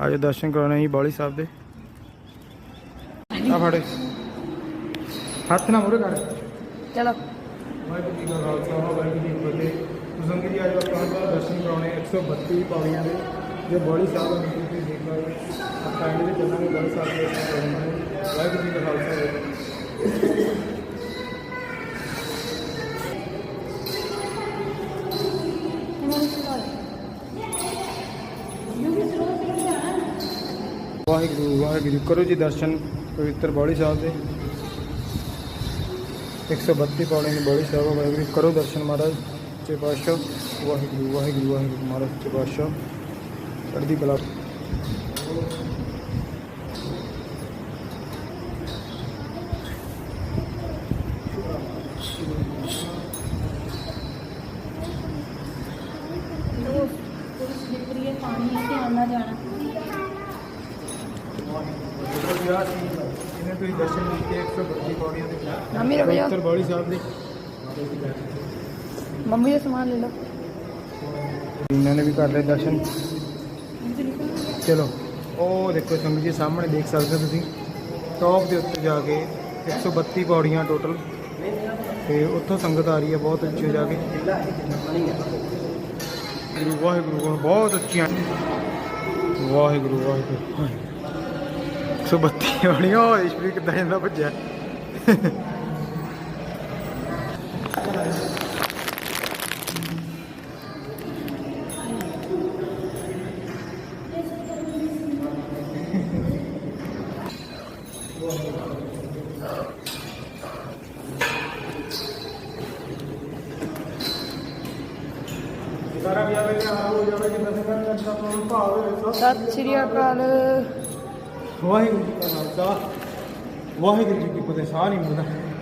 ਆਜੋ ਦਰਸ਼ਨ ਕਰਾਉਣੇ ਜੀ ਬੌਲੀ ਸਾਹਿਬ ਦੇ। ਆ ਫੜੇ। ਹੱਥ ਨਾ ਮੂਰੇ ਕਰ ਚਲੋ। ਵਾਹਿਗੁਰੂ ਜੀ ਕਾ ਖਾਲਸਾ ਵਾਹਿਗੁਰੂ ਜੀ ਕੀ ਫਤਿਹ। ਤੁਸਾਂ ਜੀ ਅੱਜ ਆਪਾਂ ਤੁਹਾਨੂੰ ਦਰਸ਼ਨ ਕਰਾਉਣੇ 132 ਪੌੜੀਆਂ ਦੇ ਜੋ ਬੌਲੀ ਸਾਹਿਬ ਦਾ ਨੀਤੀ ਤੁਸੀਂ ਦੇਖ ਲਓ ਆਪਾਂ ਇਹਦੇ ਵਿੱਚ ਚੱਲਾਂਗੇ ਬੌਲੀ ਸਾਹਿਬ ਦੇ ਦਰਸ਼ਨ ਕਰਾਉਣੇ ਵਾਹਿਗੁਰੂ ਵਾਹਿਗੁਰੂ ਵਾਹਿਗੁਰੂ, ਕਰੋ ਜੀ ਦਰਸ਼ਨ ਪਵਿੱਤਰ ਬੌਲੀ ਸਾਹਿਬ ਦੇ। 132 ਪੌੜੀ ਨੇ ਬੌਲੀ ਸਾਹਿਬ, ਵਾਹਿਗੁਰੂ ਕਰੋ ਦਰਸ਼ਨ ਮਹਾਰਾਜ ਸੱਚੇ ਪਾਤਸ਼ਾਹ। ਵਾਹਿਗੁਰੂ ਵਾਹਿਗੁਰੂ ਵਾਹਿਗੁਰੂ ਮਹਾਰਾਜ ਸੱਚੇ ਪਾਤਸ਼ਾਹ। ਚੜ੍ਹਦੀ ਕਲਾ। ਪਾਣੀ ਧਿਆਨ ਨਾਲ ਜਾਣਾ। ਇਹਨੇ ਤੁਸੀਂ ਦਰਸ਼ਨ ਕੀਤੇ 132 ਪੌੜੀਆਂ ਦੇ ਮੰਮੀ ਰੁਕ ਸਾਹਿਬ ਦੇ। ਮੰਮੀ ਦਾ ਸਮਾਨ ਲੈ ਲਓ। ਇਹਨਾਂ ਨੇ ਵੀ ਕਰ ਲਏ ਦਰਸ਼ਨ। ਚਲੋ ਉਹ ਦੇਖੋ ਸੰਗਤ ਜੀ ਸਾਹਮਣੇ ਦੇਖ ਸਕਦੇ ਹੋ ਤੁਸੀਂ। ਟੌਪ ਦੇ ਉੱਤੇ ਜਾ ਕੇ 132 ਪੌੜੀਆਂ ਟੋਟਲ ਤੇ ਉੱਥੋਂ ਸੰਗਤ ਆ ਰਹੀ ਹੈ ਬਹੁਤ ਉੱਚੇ ਜਾ ਕੇ। ਗੁਰੂ ਵਾਹਿਗੁਰੂ ਬਹੁਤ ਉੱਚੀਆਂ ਵਾਹਿਗੁਰੂ ਵਾਹਿਗੁਰੂ। 132 ਪੌੜੀਆਂ ਉਹ ਇਸ਼ਵਰੀ ਕਿੱਦਾਂ ਜਾਂਦਾ ਭੱਜਿਆ ਸਾਰਾ ਵਿਆਹ ਵਿੱਚ ਆ ਹੋ ਜਾਵੇ ਜਿੱਦਾਂ ਸੰਗਤ ਦਾ ਆਪਣਾ ਭਾਵ ਹੋਵੇ ਸਤਿ ਸ਼੍ਰੀ ਅਕਾਲ ਵਾਹਿਗੁਰੂ ਜੀ ਕਾ ਖਾਲਸਾ ਵਾਹਿਗੁਰੂ ਜੀ ਕੀ ਫਤਿਹ ਸਾਰੀ ਨਹੀਂ